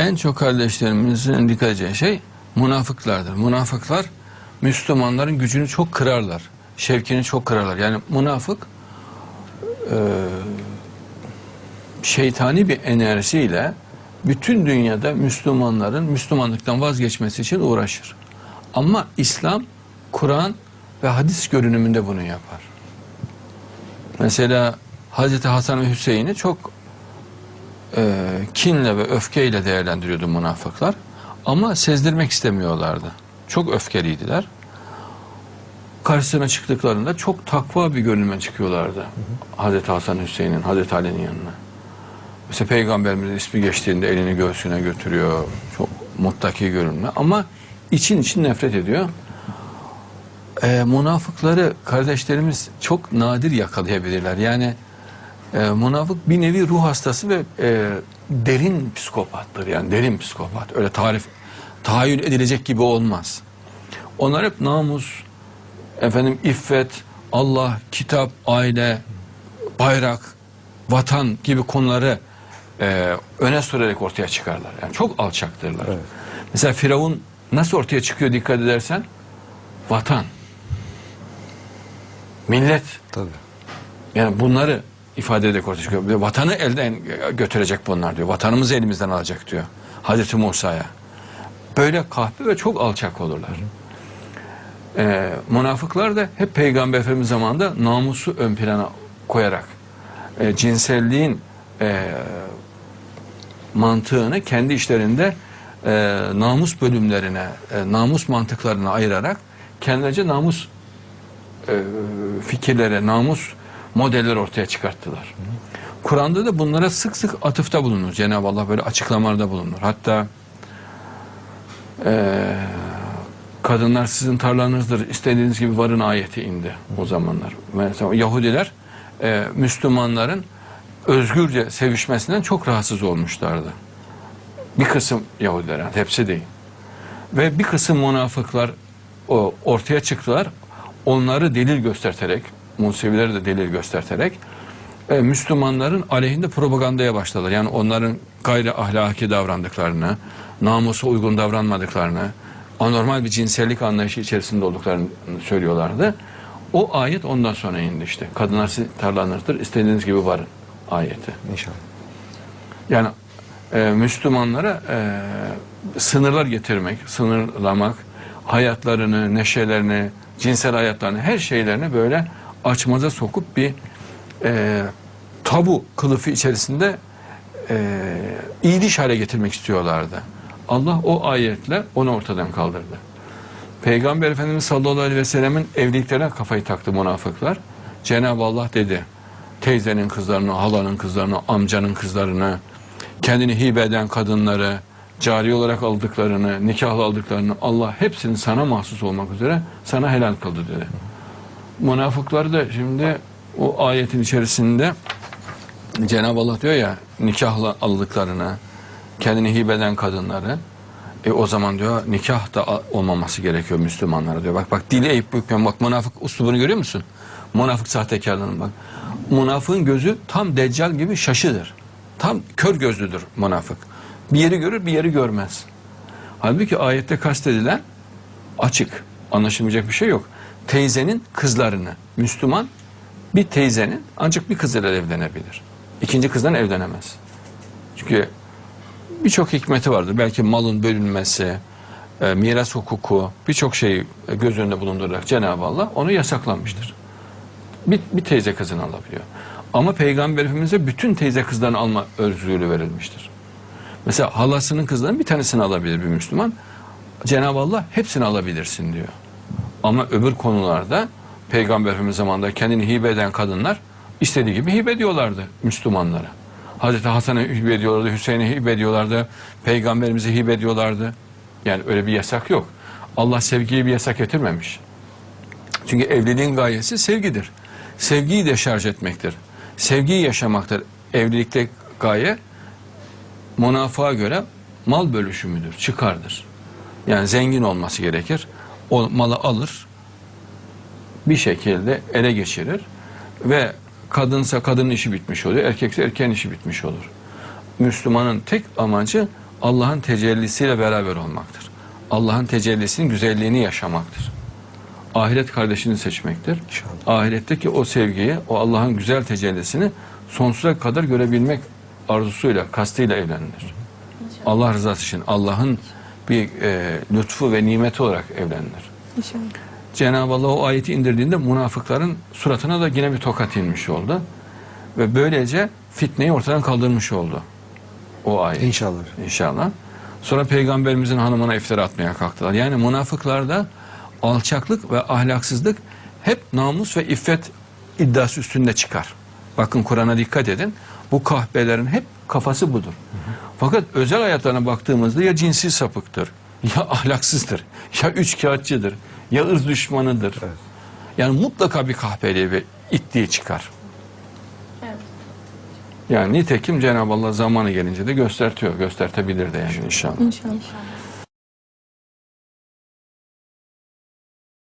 en çok kardeşlerimizin dikkat edeceği şey münafıklardır. Münafıklar Müslümanların gücünü çok kırarlar. Şevkini çok kırarlar. Yani münafık e, şeytani bir enerjiyle bütün dünyada Müslümanların Müslümanlıktan vazgeçmesi için uğraşır. Ama İslam, Kur'an ve hadis görünümünde bunu yapar. Mesela Hazreti Hasan ve Hüseyin'i çok e, kinle ve öfkeyle değerlendiriyordu münafıklar. Ama sezdirmek istemiyorlardı. Çok öfkeliydiler. Karşısına çıktıklarında çok takva bir görünüme çıkıyorlardı. Hazreti Hasan Hüseyin'in, Hazreti Ali'nin yanına. Mesela Peygamberimizin ismi geçtiğinde elini göğsüne götürüyor. Çok muttaki görünme. Ama için için nefret ediyor. E, münafıkları kardeşlerimiz çok nadir yakalayabilirler. Yani e, münafık bir nevi ruh hastası ve e, derin psikopattır. Yani derin psikopat. Öyle tarif, tahayyül edilecek gibi olmaz. Onlar hep namus, efendim iffet, Allah, kitap, aile, bayrak, vatan gibi konuları e, öne sürerek ortaya çıkarlar. Yani çok alçaktırlar. Evet. Mesela Firavun nasıl ortaya çıkıyor dikkat edersen? Vatan, millet, Tabii. yani bunları ifade ederek ortaya Vatanı elden götürecek bunlar diyor. Vatanımızı elimizden alacak diyor. Hazreti Musa'ya. Böyle kahpe ve çok alçak olurlar. Ee, münafıklar da hep Peygamber Efendimiz zamanında namusu ön plana koyarak e, cinselliğin e, mantığını kendi işlerinde e, namus bölümlerine, e, namus mantıklarına ayırarak kendilerince namus e, fikirlere, namus modeller ortaya çıkarttılar. Kur'an'da da bunlara sık sık atıfta bulunur. Cenab-ı Allah böyle açıklamalarda bulunur. Hatta e, kadınlar sizin tarlanızdır, istediğiniz gibi varın ayeti indi o zamanlar. Mesela Yahudiler e, Müslümanların özgürce sevişmesinden çok rahatsız olmuşlardı. Bir kısım Yahudiler, yani hepsi değil. Ve bir kısım münafıklar o, ortaya çıktılar. Onları delil gösterterek, Musevileri de delil gösterterek e, Müslümanların aleyhinde propagandaya başladılar. Yani onların gayri ahlaki davrandıklarını, namusa uygun davranmadıklarını, anormal bir cinsellik anlayışı içerisinde olduklarını söylüyorlardı. O ayet ondan sonra indi işte. Kadınlar siz tarlanızdır, istediğiniz gibi varın ayeti. İnşallah. Yani e, Müslümanlara e, sınırlar getirmek, sınırlamak, hayatlarını, neşelerini, cinsel hayatlarını, her şeylerini böyle açmaza sokup bir e, tabu kılıfı içerisinde e, iyiliş hale getirmek istiyorlardı. Allah o ayetle onu ortadan kaldırdı. Peygamber Efendimiz sallallahu aleyhi ve sellemin evliliklerine kafayı taktı münafıklar. Cenab-ı Allah dedi, teyzenin kızlarını, halanın kızlarını, amcanın kızlarını, kendini hibe eden kadınları, cari olarak aldıklarını, nikahlı aldıklarını Allah hepsini sana mahsus olmak üzere sana helal kıldı dedi. Münafıklar da şimdi o ayetin içerisinde Cenab-ı Allah diyor ya nikahla aldıklarını, kendini hibe eden kadınları e o zaman diyor nikah da olmaması gerekiyor Müslümanlara diyor. Bak bak dili eğip bükmüyor. Bak münafık uslubunu görüyor musun? Münafık sahtekarlığının bak. Münafığın gözü tam deccal gibi şaşıdır. Tam kör gözlüdür münafık. Bir yeri görür bir yeri görmez. Halbuki ayette kastedilen açık. Anlaşılmayacak bir şey yok. Teyzenin kızlarını. Müslüman bir teyzenin ancak bir kızıyla evlenebilir. İkinci kızdan evlenemez. Çünkü birçok hikmeti vardır. Belki malın bölünmesi, e, miras hukuku, birçok şeyi göz önünde bulundurarak Cenab-ı Allah onu yasaklamıştır. Bir, bir teyze kızını alabiliyor. Ama Peygamber Efendimiz'e bütün teyze kızlarını alma özgürlüğü verilmiştir. Mesela halasının kızlarının bir tanesini alabilir bir Müslüman. Cenab-ı Allah hepsini alabilirsin diyor. Ama öbür konularda Peygamber Efendimiz zamanında kendini hibe eden kadınlar istediği gibi hibe ediyorlardı Müslümanlara. Hazreti Hasan'ı hibe ediyorlardı, Hüseyin'i hibe ediyorlardı, Peygamberimizi hibe ediyorlardı. Yani öyle bir yasak yok. Allah sevgiye bir yasak getirmemiş. Çünkü evliliğin gayesi sevgidir. Sevgiyi de şarj etmektir. Sevgiyi yaşamaktır. Evlilikte gaye münafığa göre mal bölüşümüdür, çıkardır. Yani zengin olması gerekir. O malı alır, bir şekilde ele geçirir ve kadınsa kadının işi bitmiş oluyor, erkekse erkeğin işi bitmiş olur. Müslümanın tek amacı Allah'ın tecellisiyle beraber olmaktır. Allah'ın tecellisinin güzelliğini yaşamaktır. Ahiret kardeşini seçmektir. İnşallah. Ahiretteki o sevgiyi, o Allah'ın güzel tecellisini sonsuza kadar görebilmek arzusuyla, kastıyla evlenilir. Allah rızası için Allah'ın bir e, lütfu ve nimeti olarak evlenilir. İnşallah. Cenab-ı Allah o ayeti indirdiğinde münafıkların suratına da yine bir tokat inmiş oldu. Ve böylece fitneyi ortadan kaldırmış oldu. O ayet. İnşallah. İnşallah. Sonra peygamberimizin hanımına iftira atmaya kalktılar. Yani münafıklarda alçaklık ve ahlaksızlık hep namus ve iffet iddiası üstünde çıkar. Bakın Kur'an'a dikkat edin. Bu kahpelerin hep kafası budur. Fakat özel hayatlarına baktığımızda ya cinsi sapıktır, ya ahlaksızdır, ya üçkağıtçıdır, ya ırz düşmanıdır. Evet. Yani mutlaka bir kahpeliği ve ittiği çıkar. Evet. Yani nitekim Cenab-ı Allah zamanı gelince de göstertiyor, göstertebilir de yani inşallah. İnşallah.